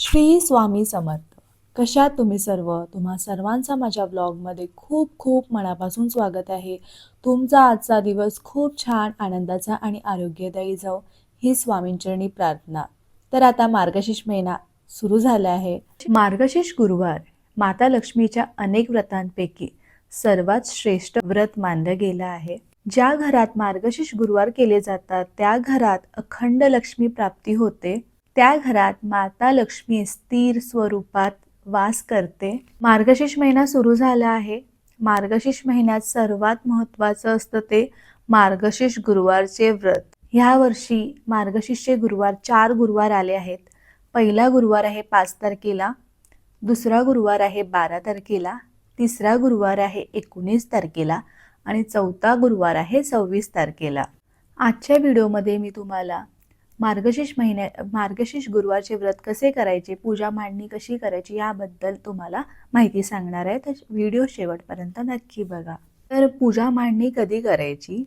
श्री स्वामी समर्थ. कशात तुम्ही सर्व? तुम्हा सर्वांचा माझ्या ब्लॉगमध्ये खूप खूप मनापासून स्वागत आहे. तुमचा आजचा दिवस खूप छान आनंदाचा आणि आरोग्यदायी जाऊ ही स्वामींचरणी प्रार्थना. तर आता मार्गशीर्ष महिना सुरू झाला आहे. मार्गशीर्ष गुरुवार माता लक्ष्मीच्या अनेक व्रतांपैकी सर्वात श्रेष्ठ व्रत मानलं गेलं आहे. ज्या घरात मार्गशीर्ष गुरुवार केले जातात त्या घरात अखंड लक्ष्मी प्राप्ती होते. त्या घरात माता लक्ष्मी स्थिर स्वरूपात वास करते. मार्गशीर्ष महिना सुरू झाला आहे. मार्गशीर्ष महिन्यात सर्वात महत्त्वाचं असतं ते मार्गशीर्ष गुरुवारचे व्रत. ह्या वर्षी मार्गशीर्षचे गुरुवार चार गुरुवार आले आहेत. पहिला गुरुवार आहे पाच तारखेला. दुसरा गुरुवार आहे बारा तारखेला. तिसरा गुरुवार आहे एकोणीस तारखेला. आणि चौथा गुरुवार आहे सव्वीस तारखेला. आजच्या व्हिडिओमध्ये मी तुम्हाला मार्गशीर्ष महिन्या मार्गशीर्ष गुरुवारचे व्रत कसे करायचे पूजा मांडणी कशी करायची याबद्दल तुम्हाला माहिती सांगणार आहे. तर व्हिडिओ शेवटपर्यंत नक्की बघा. तर पूजा मांडणी कधी करायची?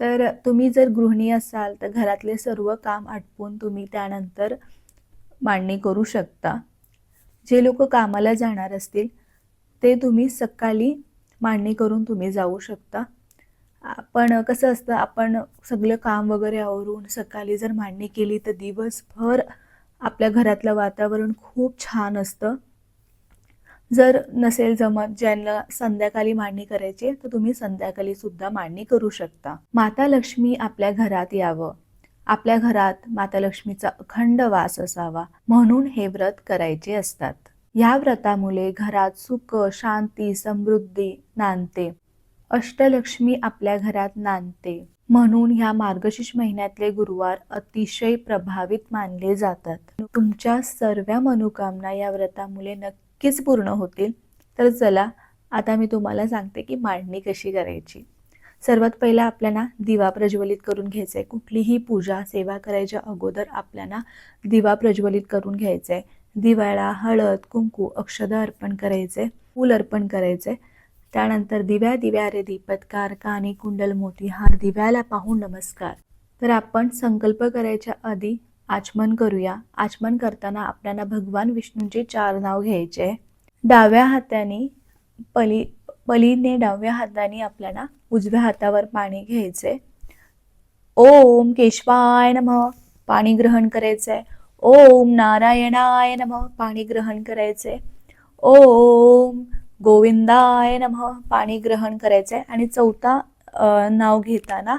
तर तुम्ही जर गृहिणी असाल तर घरातले सर्व काम आटपून तुम्ही त्यानंतर मांडणी करू शकता. जे लोक कामाला जाणार असतील ते तुम्ही सकाळी मांडणी करून तुम्ही जाऊ शकता. पण कसं असतं आपण सगळं काम वगैरे आवरून सकाळी जर मांडणी केली तर दिवसभर आपल्या घरातलं वातावरण खूप छान असतं. जर नसेल जमत ज्यांना संध्याकाळी मांडणी करायची तर तुम्ही संध्याकाळी सुद्धा मांडणी करू शकता. माता लक्ष्मी आपल्या घरात यावं. आपल्या घरात माता लक्ष्मीचा अखंड वास असावा म्हणून हे व्रत करायचे असतात. या व्रतामुळे घरात सुख शांती समृद्धी नांदते. अष्टलक्ष्मी आपल्या घरात नांदते. म्हणून ह्या मार्गशीर्ष महिन्यातले गुरुवार अतिशय प्रभावित मानले जातात. तुमच्या सर्व मनोकामना या व्रतामुळे नक्कीच पूर्ण होतील. तर चला आता मी तुम्हाला सांगते की मांडणी कशी करायची. सर्वात पहिला आपल्याला दिवा प्रज्वलित करून घ्यायचा आहे कुठलीही पूजा सेवा करायच्या अगोदर आपल्याला दिवा प्रज्वलित करून घ्यायचा आहे दिवाळा हळद कुंकू अक्षदा अर्पण करायचे फूल अर्पण करायचे त्यानंतर दिव्या दिव्या रे दीपत्कार काने कुंडल मोती हार दिव्याला पाहून नमस्कार. तर आपण संकल्प करायच्या आधी आचमन करूया. आचमन करताना आपल्याला भगवान विष्णूंचे चार नाव घ्यायचे डाव्या हाताने पली पलीने डाव्या हाताने आपल्याला उजव्या हातावर पाणी घ्यायचे ओम केशवाय नम पाणी ग्रहण करायचंय ओम नारायणाय नम पाणी ग्रहण करायचे ओम गोविंदाय नम. पाणी ग्रहण करायचंय. आणि चौथा नाव घेताना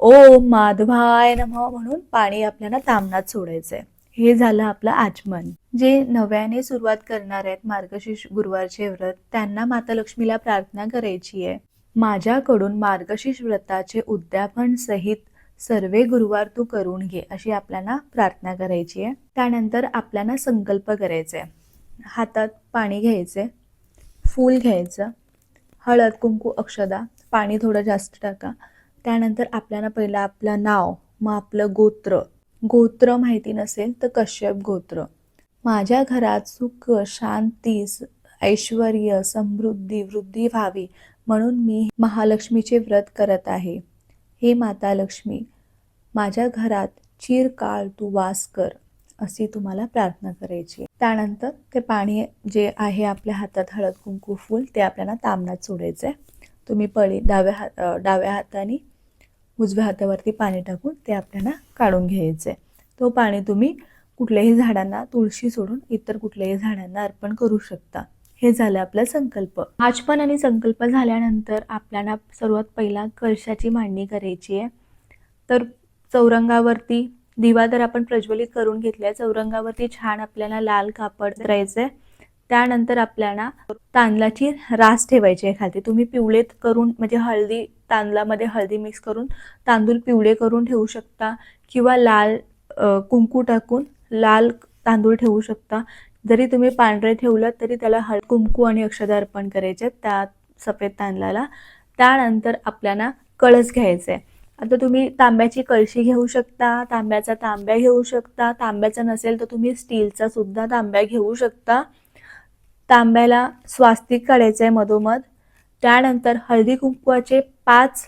ओम माधवाय नम म्हणून पाणी आपल्याला तामनात सोडायचंय. हे झालं आपलं आचमन. जे नव्याने सुरुवात करणार आहेत मार्गशीर्ष गुरुवारचे व्रत त्यांना माता लक्ष्मीला प्रार्थना करायची आहे. माझ्याकडून मार्गशीर्ष व्रताचे उद्यापन सहित सर्वे गुरुवार तू करून घे अशी आपल्याला प्रार्थना करायची आहे. त्यानंतर आपल्याला संकल्प करायचा आहे हातात पाणी घ्यायचे फूल घ्यायचं. हळद कुंकू अक्षदा पाणी थोडं जास्त टाका. त्यानंतर आपल्याला पहिलं आपलं नाव मग आपलं गोत्र. गोत्र माहिती नसेल तर कश्यप गोत्र. माझ्या घरात सुख शांती ऐश्वर ऐश्वर्य समृद्धी वृद्धी व्हावी म्हणून मी महालक्ष्मीचे व्रत करत आहे. हे माता लक्ष्मी माझ्या घरात चिरकाळ तू वास कर. अशी तुम्हाला प्रार्थना करायची आहे. त्यानंतर ते पाणी जे आहे आपल्या हातात हळद कुंकू फूल ते आपल्याला तामनात सोडायचं आहे तुम्ही पळी डाव्या हात डाव्या हाताने उजव्या हातावरती पाणी टाकून ते आपल्याला काढून घ्यायचं आहे तो पाणी तुम्ही कुठल्याही झाडांना तुळशी सोडून इतर कुठल्याही झाडांना अर्पण करू शकता. हे झालं आपला संकल्प. आचमन आणि संकल्प झाल्यानंतर आपल्याला सर्वात पहिला कळशाची मांडणी करायची आहे. तर चौरंगावरती दिवा तर आपण प्रज्वलित करून घेतलाय चौरंगावरती छान आपल्याला लाल कापड करायचंय त्यानंतर आपल्याला तांदळाची रास ठेवायची आहे खाली तुम्ही पिवळे करून म्हणजे हळदी तांदळामध्ये हळदी मिक्स करून तांदूळ पिवळे करून ठेवू शकता किंवा लाल कुंकू टाकून लाल तांदूळ ठेवू शकता. जरी तुम्ही पांढरे ठेवलं तरी त्याला हळ कुंकू आणि अक्षदा अर्पण करायचे त्या सफेद तांदळाला. त्यानंतर आपल्याला कळस घ्यायचा आहे आता तुम्ही तांब्याची कळशी घेऊ शकता तांब्याचा तांब्या घेऊ शकता. तांब्याचा नसेल तर तुम्ही स्टीलचा सुद्धा तांब्या घेऊ शकता. तांब्याला स्वास्तिक काढायचं आहे मधोमध. त्यानंतर हळदी कुंकवाचे पाच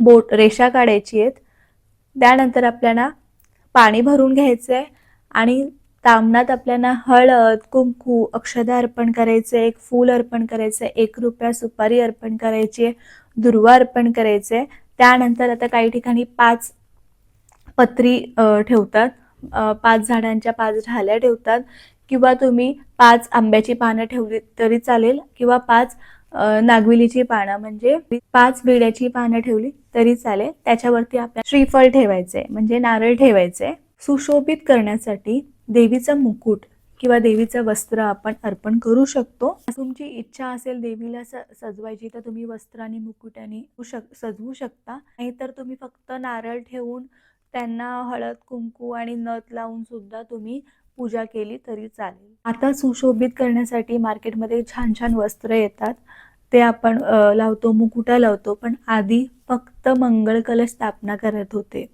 बोट रेषा काढायची आहेत. त्यानंतर आपल्याला पाणी भरून घ्यायचं आहे आणि तामणात आपल्याला हळद कुंकू अक्षदा अर्पण करायचं एक फूल अर्पण करायचं एक रुपया सुपारी अर्पण करायची आहे दुर्वा अर्पण करायचं आहे त्यानंतर आता काही ठिकाणी पाच पत्री ठेवतात. पाच झाडांच्या पाच ढाल्या ठेवतात. किंवा तुम्ही पाच आंब्याची पानं ठेवली तरी चालेल. किंवा पाच नागविलीची पानं म्हणजे पाच विड्याची पानं ठेवली तरी चालेल. त्याच्यावरती आपल्या श्रीफळ ठेवायचे म्हणजे नारळ ठेवायचे सुशोभित करण्यासाठी देवीचं मुकुट किंवा देवीचं वस्त्र आपण अर्पण करू शकतो. तुमची इच्छा असेल देवीला स सजवायची तर तुम्ही वस्त्र आणि मुकुटाने शक सजवू शकता. नाहीतर तुम्ही फक्त नारळ ठेवून त्यांना हळद कुंकू आणि नथ लावून सुद्धा तुम्ही पूजा केली तरी चालेल. आता सुशोभित करण्यासाठी मार्केटमध्ये छान छान वस्त्र येतात. ते आपण लावतो मुकुटा लावतो पण आधी फक्त मंगळ कलश स्थापना करत होते.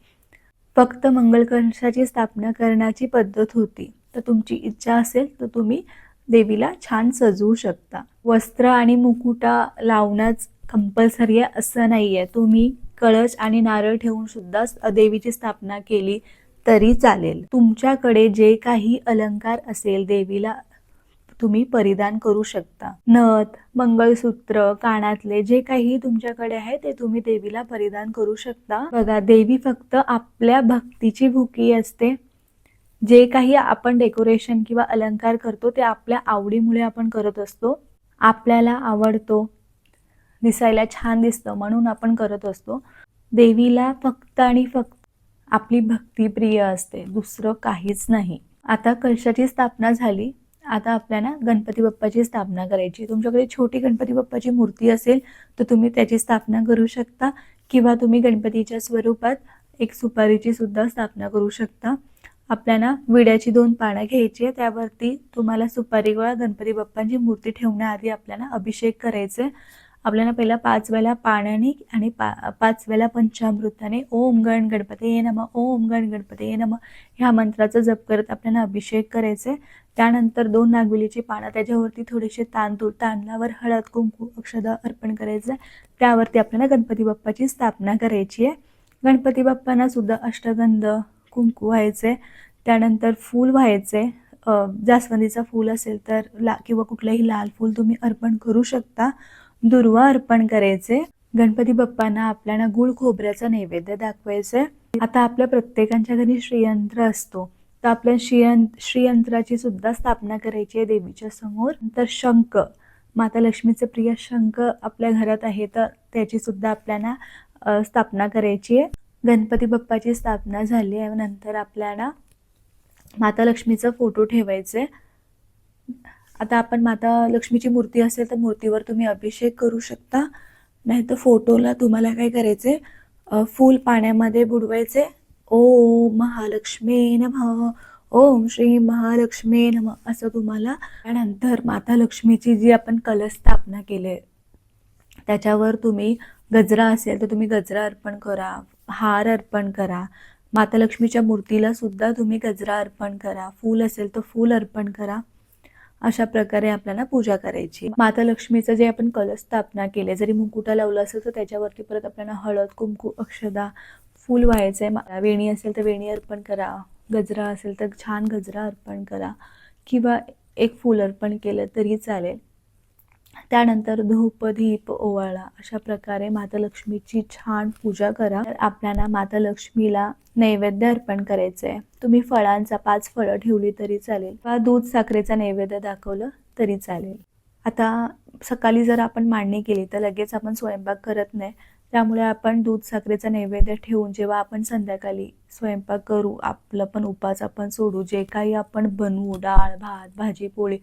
फक्त मंगळ कलशाची स्थापना करण्याची पद्धत होती. तर तुमची इच्छा असेल तर तुम्ही देवीला छान सजवू शकता. वस्त्र आणि मुकुटा लावणंच कंपल्सरी आहे असं नाही आहे तुम्ही कळश आणि नारळ ठेवून सुद्धा देवीची स्थापना केली तरी चालेल. तुमच्याकडे जे काही अलंकार असेल देवीला तुम्ही परिधान करू शकता. नथ मंगळसूत्र कानातले जे काही तुमच्याकडे आहे ते तुम्ही देवीला परिधान करू शकता. बघा देवी फक्त आपल्या भक्तीची भुकी असते. जे काही आपण डेकोरेशन किंवा अलंकार करतो ते आपल्या आवडीमुळे आपण करत असतो. आपल्याला आवडतो. दिसायला छान दिसतं म्हणून आपण करत असतो. देवीला फक्त आणि फक्त आपली भक्ती प्रिय असते दुसरं काहीच नाही. आता कलशाची स्थापना झाली. आता आपल्याला गणपती बाप्पाची स्थापना करायची. तुमच्याकडे छोटी गणपती बाप्पाची मूर्ती असेल तर तुम्ही त्याची स्थापना करू शकता किंवा तुम्ही गणपतीच्या स्वरूपात एक सुपारीची सुद्धा स्थापना करू शकता. आपल्याला विड्याची दोन पानं घ्यायची आहे. त्यावरती तुम्हाला सुपारी गोळा गणपती बाप्पांची मूर्ती ठेवण्याआधी आपल्याला अभिषेक करायचे आपल्याला पहिला पाच वेळा पाण्याने आणि पा पाच वेळा पंचामृताने ओम गण गणपती ये नम ओम गण गणपती ये नम ह्या मंत्राचा जप करत आपल्याला अभिषेक करायचे त्यानंतर दोन नागवेलीची पानं त्याच्यावरती थोडेसे तांदूळ तांदळावर हळद कुंकू अक्षदा अर्पण करायचं त्यावरती आपल्याला गणपती बाप्पाची स्थापना करायची आहे गणपती बाप्पांना सुद्धा अष्टगंध कुंकू व्हायचे त्यानंतर फूल व्हायचे. जास्वंदीचं फूल असेल तर ला किंवा कुठलंही लाल फूल तुम्ही अर्पण करू शकता. दुर्वा अर्पण करायचे. गणपती बाप्पांना आपल्याला गुळ खोबऱ्याचा नैवेद्य दाखवायचे. आता आपल्या प्रत्येकांच्या घरी श्रीयंत्र असतो. तर आपल्या श्रीयं श्रीयंत्राची सुद्धा स्थापना करायची आहे देवीच्या समोर. तर शंख माता लक्ष्मीचे प्रिय शंख आपल्या घरात आहे तर त्याची सुद्धा आपल्याला स्थापना करायची आहे. गणपती बाप्पाची स्थापना झाली आहे. नंतर आपल्याला माता लक्ष्मीचा फोटो ठेवायचे आता आपण माता लक्ष्मीची मूर्ती असेल तर मूर्तीवर तुम्ही अभिषेक करू शकता. नाही तर फोटोला तुम्हाला काय करायचे फूल पाण्यामध्ये बुडवायचे ओम महालक्ष्मी नम. ओम श्री महालक्ष्मी नम. असं तुम्हाला त्यानंतर माता लक्ष्मीची जी आपण कलश स्थापना केली त्याच्यावर तुम्ही गजरा असेल तर तुम्ही गजरा अर्पण करा. हार अर्पण करा. माता लक्ष्मीच्या मूर्तीला सुद्धा तुम्ही गजरा अर्पण करा. फूल असेल तर फूल अर्पण करा. अशा प्रकारे आपल्याला पूजा करायची. माता लक्ष्मीचं जे आपण कलश स्थापना केले जरी मुकुटा लावलं असेल तर त्याच्यावरती परत आपल्याला हळद कुंकू अक्षदा फूल व्हायचंय. मा- वेणी असेल तर वेणी अर्पण करा. गजरा असेल तर छान गजरा अर्पण करा. किंवा एक फूल अर्पण केलं तरी चालेल. त्यानंतर धूप दीप ओवाळा. अशा प्रकारे माता लक्ष्मीची छान पूजा करा. तर आपल्याला माता लक्ष्मीला नैवेद्य अर्पण करायचं आहे तुम्ही फळांचा पाच फळं ठेवली तरी चालेल. किंवा दूध साखरेचा नैवेद्य दाखवलं तरी चालेल. आता सकाळी जर आपण मांडणी केली तर लगेच आपण स्वयंपाक करत नाही. त्यामुळे आपण दूध साखरेचा नैवेद्य ठेवून जेव्हा आपण संध्याकाळी स्वयंपाक करू आपलं पण उपास आपण सोडू. जे काही आपण बनवू डाळ भात भाजी पोळी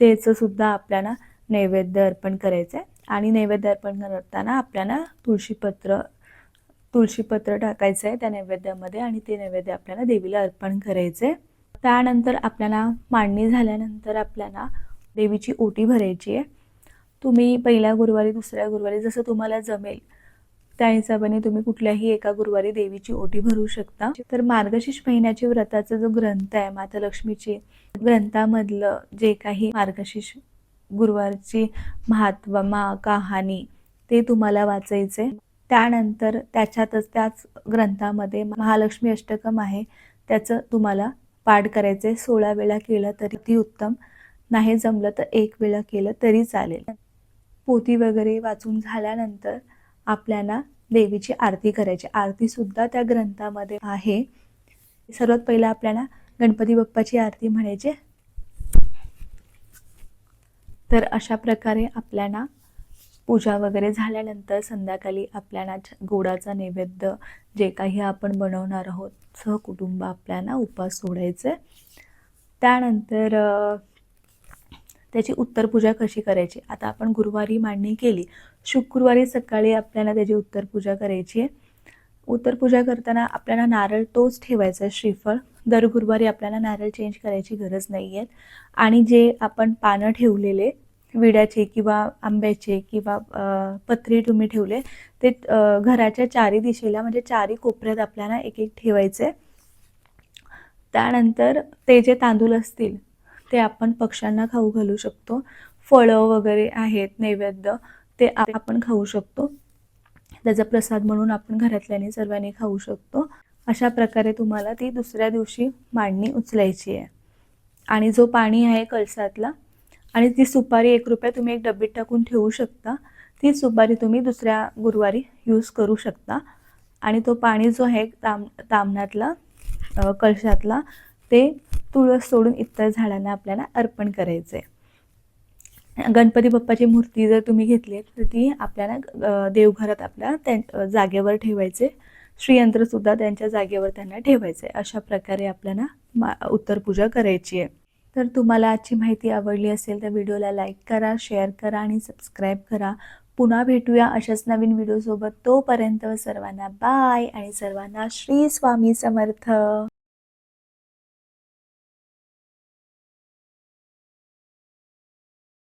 त्याचं सुद्धा आपल्याला नैवेद्य अर्पण करायचं आहे आणि नैवेद्य अर्पण करताना आपल्याला तुळशीपत्र तुळशीपत्र टाकायचं आहे त्या नैवेद्यामध्ये आणि ते नैवेद्य आपल्याला देवीला अर्पण करायचं आहे त्यानंतर आपल्याला मांडणी झाल्यानंतर आपल्याला देवीची ओटी भरायची आहे. तुम्ही पहिल्या गुरुवारी दुसऱ्या गुरुवारी जसं तुम्हाला जमेल त्या हिशोबाने तुम्ही कुठल्याही एका गुरुवारी देवीची ओटी भरू शकता. तर मार्गशीर्ष महिन्याची व्रताचा जो ग्रंथ आहे माता लक्ष्मीची ग्रंथामधलं जे काही मार्गशीर्ष गुरुवारची महात्मा कहाणी ते तुम्हाला वाचायचे. त्यानंतर त्याच्यातच त्याच ग्रंथामध्ये महालक्ष्मी अष्टकम आहे त्याचं तुम्हाला पाठ करायचे सोळा वेळा केलं तरी ती उत्तम नाही जमलं तर एक वेळा केलं तरी चालेल. पोती वगैरे वाचून झाल्यानंतर आपल्याला देवीची आरती करायची. आरतीसुद्धा त्या ग्रंथामध्ये आहे. सर्वात पहिलं आपल्याला गणपती बाप्पाची आरती म्हणायची. तर अशा प्रकारे आपल्याला पूजा वगैरे झाल्यानंतर संध्याकाळी आपल्याला गोडाचा नैवेद्य जे काही आपण बनवणार आहोत सहकुटुंब आपल्याला उपास सोडायचे. त्यानंतर त्याची उत्तर पूजा कशी करायची? आता आपण गुरुवारी मांडणी केली. शुक्रवारी सकाळी आपल्याला त्याची उत्तर पूजा करायची आहे. उत्तर पूजा करताना आपल्याला नारळ तोच ठेवायचा आहे श्रीफळ. दर गुरुवारी आपल्याला नारळ चेंज करायची गरज नाही आहे आणि जे आपण पानं ठेवलेले विड्याचे किंवा आंब्याचे किंवा पत्री तुम्ही ठेवले ते घराच्या चारी दिशेला म्हणजे चारी कोपऱ्यात आपल्याला एक एक ठेवायचे. त्यानंतर ते जे तांदूळ असतील ते आपण पक्ष्यांना खाऊ घालू शकतो. फळं वगैरे आहेत नैवेद्य ते आपण खाऊ शकतो. त्याचा प्रसाद म्हणून आपण घरातल्यानी सर्वांनी खाऊ शकतो. अशा प्रकारे तुम्हाला ती दुसऱ्या दिवशी मांडणी उचलायची आहे. आणि जो पाणी आहे कळसातला आणि ती सुपारी एक रुपया तुम्ही एक डब्बीत टाकून ठेवू शकता. ती सुपारी तुम्ही दुसऱ्या गुरुवारी यूज करू शकता. आणि तो पाणी जो आहे ताम तामणातला कळशातला ते तुळस सोडून इतर झाडांना आपल्याला अर्पण करायचं आहे गणपती बाप्पाची मूर्ती जर तुम्ही घेतली तर ती आपल्याला देवघरात आपल्या त्या जागेवर ठेवायचे श्रीयंत्रसुद्धा त्यांच्या जागेवर त्यांना ठेवायचं आहे अशा प्रकारे आपल्याला मा उत्तर पूजा करायची आहे. तर तुम्हाला आजची माहिती आवडली असेल तर व्हिडिओला लाईक करा शेअर करा आणि सबस्क्राईब करा. पुन्हा भेटूया अशाच नवीन व्हिडिओसोबत. तोपर्यंत सर्वांना बाय आणि सर्वांना श्री स्वामी समर्थ.